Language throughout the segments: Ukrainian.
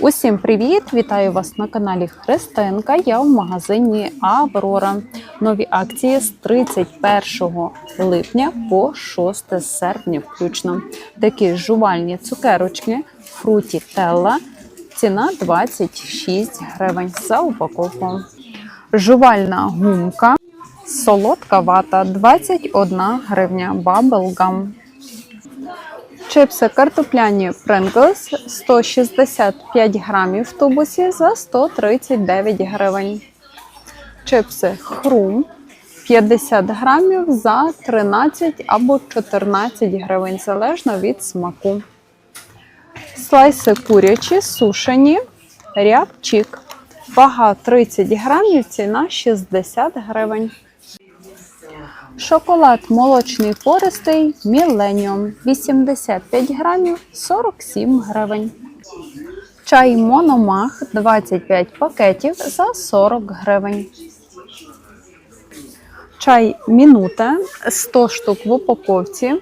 Усім привіт! Вітаю вас на каналі Христинка. Я в магазині Аврора. Нові акції з 31 липня по 6 серпня включно. Такі жувальні цукерочки, фруті Телла. Ціна 26 гривень за упаковку. Жувальна гумка, солодка вата 21 гривня. Баблгам. Чипси картопляні Pringles 165 грамів в тубусі за 139 гривень. Чипси Хрум 50 грамів за 13 або 14 гривень, залежно від смаку. Слайси курячі, сушені, рябчик. Вага 30 грамів, ціна 60 гривень. Шоколад молочний пористий Millennium 85 грамів 47 гривень. Чай Мономах 25 пакетів за 40 гривень. Чай Мінуте 100 штук в упаковці.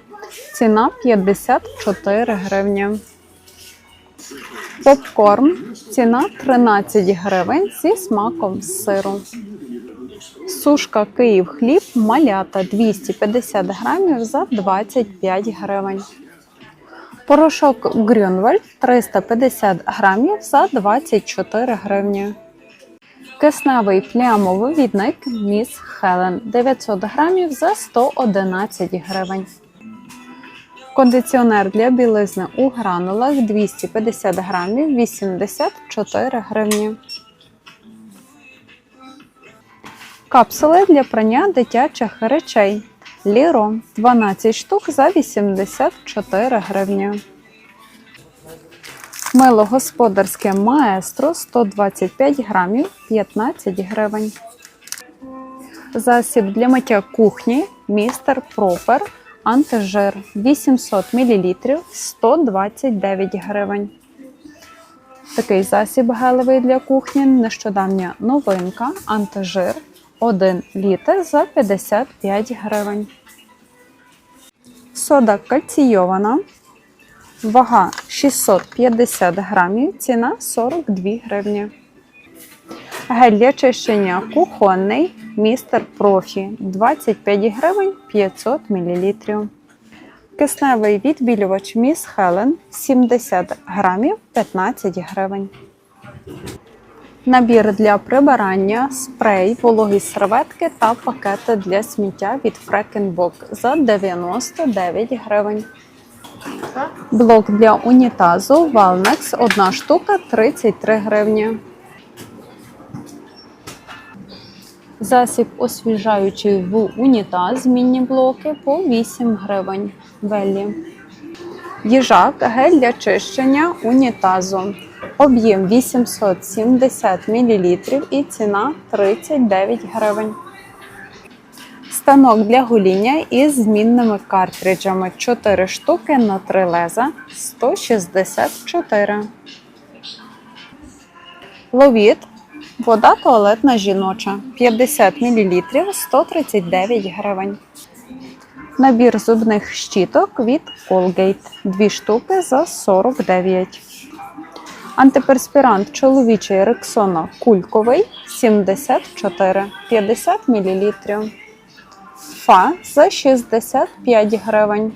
Ціна 54 гривні. Попкорн. Ціна 13 гривень зі смаком сиру. Сушка Київ хліб малята 250 грамів за 25 гривень. Порошок Грюнвальд 350 грамів за 24 гривні. Кисневий плямовий відник Міс Хелен 900 грамів за 111 гривень. Кондиціонер для білизни у гранулах 250 грамів 84 гривні. Капсули для прання дитячих речей. Ліро 12 штук за 84 гривні. Мило господарське маестро 125 грамів 15 гривень. Засіб для миття кухні містер Пропер антижир 800 мл 129 гривень. Такий засіб гелевий для кухні. Нещодавня новинка антижир 1 літр за 55 гривень. Сода кальційована. Вага 650 грамів, ціна 42 гривні. Гель для чищення кухонний містер профі 25 гривень 500 мл. Кисневий відбілювач Міс Хелен 70 грамів 15 гривень. Набір для прибирання, спрей, вологі серветки та пакети для сміття від Фрекенбок за 99 гривень. Блок для унітазу Valnex 1 штука 33 гривні. Засіб освіжаючий в унітаз міні-блоки по 8 гривень. Веллі. Їжак гель для чищення унітазу. Об'єм 870 мл і ціна 39 гривень. Станок для гоління із змінними картриджами 4 штуки на 3 леза 164. Ловіт. Вода туалетна жіноча 50 мл 139 гривень. Набір зубних щіток від Colgate 2 штуки за 49. Антиперспірант чоловічий Рексона кульковий 74 50 мл. Фа за 65 гривень.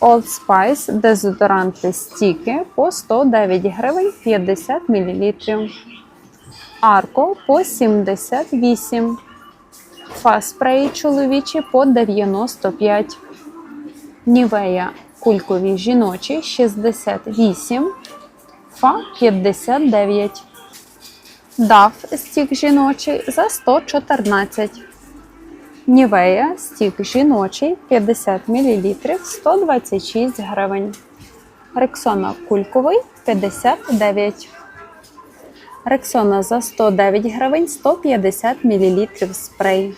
Old Spice дезодоранти стіки по 109 гривень 50 мл. Арко по 78. Фа спреї чоловічі по 95. Нівея кулькові жіночі 68. Фа 59. Даф стік жіночий за 114. Нівея стік жіночий 50 мл 126 гривень. Рексона кульковий 59. Рексона за 109 гривень 150 мл спрей.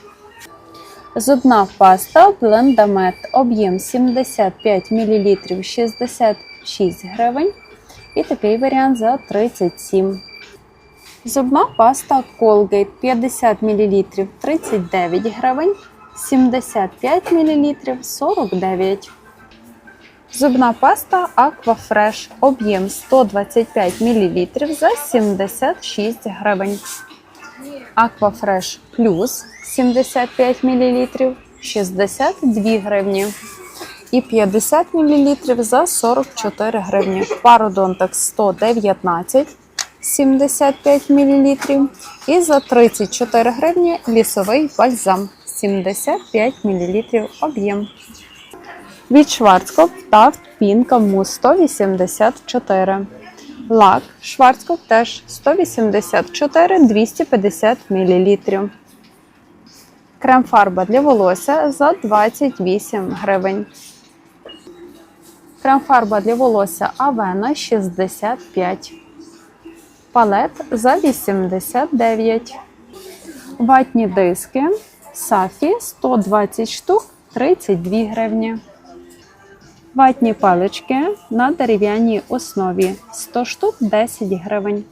Зубна паста Блендамет об'єм 75 мл 66 гривень. І такий варіант за 37. Зубна паста Colgate 50 мл 39 гривень, 75 мл 49. Зубна паста Aquafresh. Об'єм 125 мл за 76 гривень. Aquafresh Plus 75 мл 62 гривні. І 50 мл за 44 гривні. Пародонтекс 119 75 мл. І за 34 гривні лісовий бальзам 75 мл об'єм. Від Шварцкоп та пінка мус 184. Лак Шварцкоп теж 184 250 мл. Крем-фарба для волосся за 28 гривень. Крем-фарба для волосся Авена 65. Палет за 89. Ватні диски Сафі 120 штук 32 гривні. Ватні палички на дерев'яній основі 100 штук 10 гривень.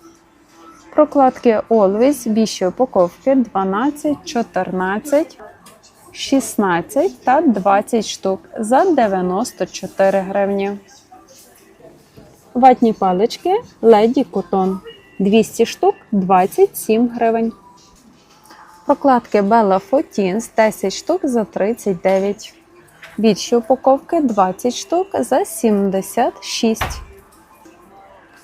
Прокладки Always більші упаковки 12, 14, 16 та 20 штук за 94 гривні. Ватні палички Lady Cotton 200 штук 27 гривень. Прокладки Bella Fotins 10 штук за 39. Більші упаковки 20 штук за 76.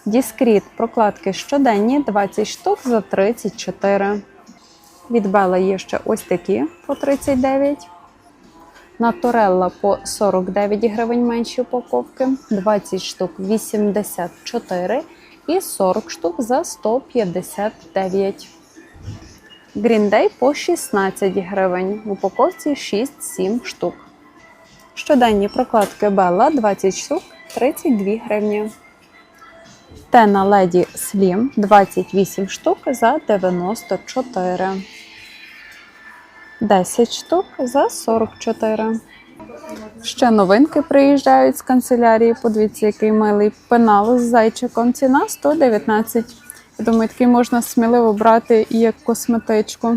Діскріт прокладки щоденні 20 штук за 34. Від Bella є ще ось такі по 39. Натурелла по 49 гривень менші упаковки, 20 штук 84 і 40 штук за 159. Green Day по 16 гривень. В упаковці 6-7 штук. Щоденні прокладки Bella 20 штук 32 гривні. Тена Lady Slim 28 штук за 94. 10 штук за 44. Ще новинки приїжджають з канцелярії. Подивіться, який милий пенал з зайчиком. Ціна 119. Я думаю, такий можна сміливо брати і як косметичку.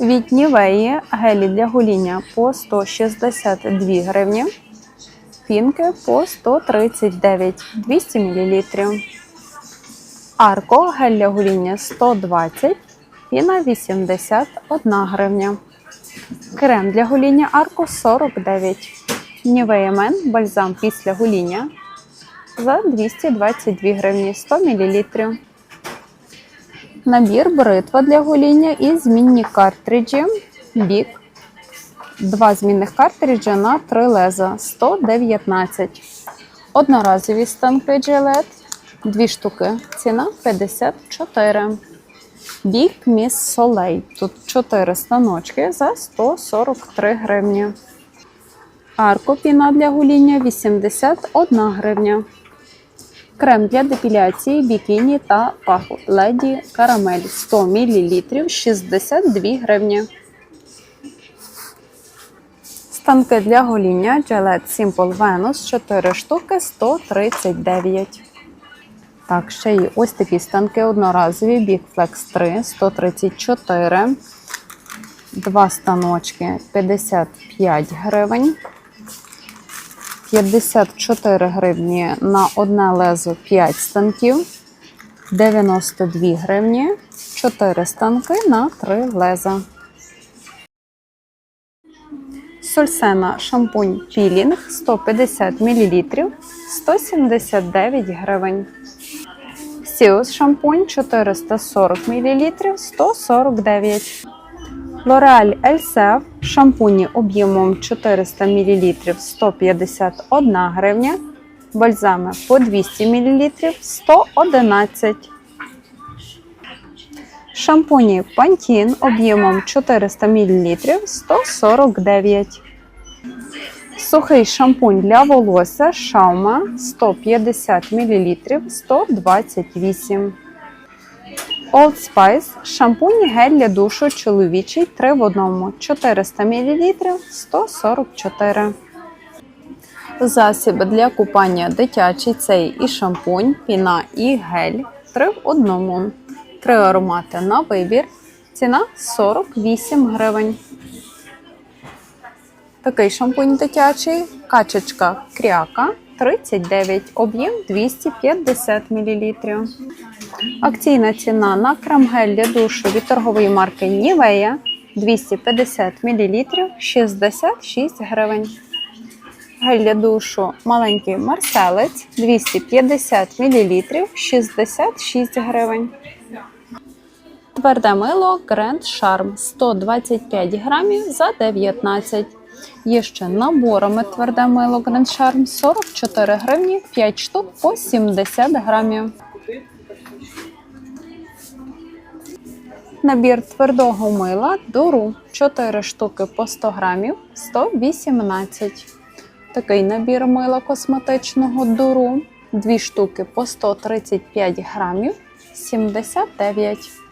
Від Нівеї гелі для гоління по 162 гривні. Пінки по 139 200 мл. Арко гель для гоління 120, піна 81 гривня. Крем для гоління Арко 49. Нівея Мен бальзам після гоління за 222 гривні 100 мл. Набір бритва для гоління і змінні картриджі бік. Два змінних картриджі на три леза 119. Одноразові станки Gillette, дві штуки. Ціна 54. Бік Міс Солей. Тут 4 станочки за 143 гривні. Аркопіна для гуління 81 гривня. Крем для депіляції, бікіні та паху Леді Карамель 100 мл 62 гривні. Станки для гоління Gillette Simple Venus 4 штуки 139. Так, ще є ось такі станки одноразові Big Flex 3 134. Два станочки 55 гривень. 54 гривні на одне лезо 5 станків. 92 гривні. 4 станки на 3 леза. Сульсена шампунь пілінг 150 мл 179 гривень. Сіус шампунь 440 мл 149 L'Oreal Elsef шампуні об'ємом 400 мл 151 гривня. Бальзами по 200 мл 111 Шампуні Pantene об'ємом 400 мл 149. Сухий шампунь для волосся Шаума 150 мл 128. Old Spice шампунь гель для душу чоловічий 3 в 1 400 мл 144. Засіб для купання дитячий цей і шампунь, піна і гель 3 в 1. Три аромати на вибір. Ціна 48 гривень. Такий шампунь дитячий, качечка кряка 39, об'єм 250 мл. Акційна ціна на крем-гель для душу від торгової марки Nivea 250 мл 66 гривень. Гель для душу маленький марселець 250 мл 66 гривень. Тверде мило Grand Charm 125 грамів за 19. Є ще наборами тверде мило Grand Charm 44 гривні 5 штук по 70 грамів. Набір твердого мила Дуру 4 штуки по 100 грамів 118. Такий набір мила косметичного Дуру 2 штуки по 135 грамів 79.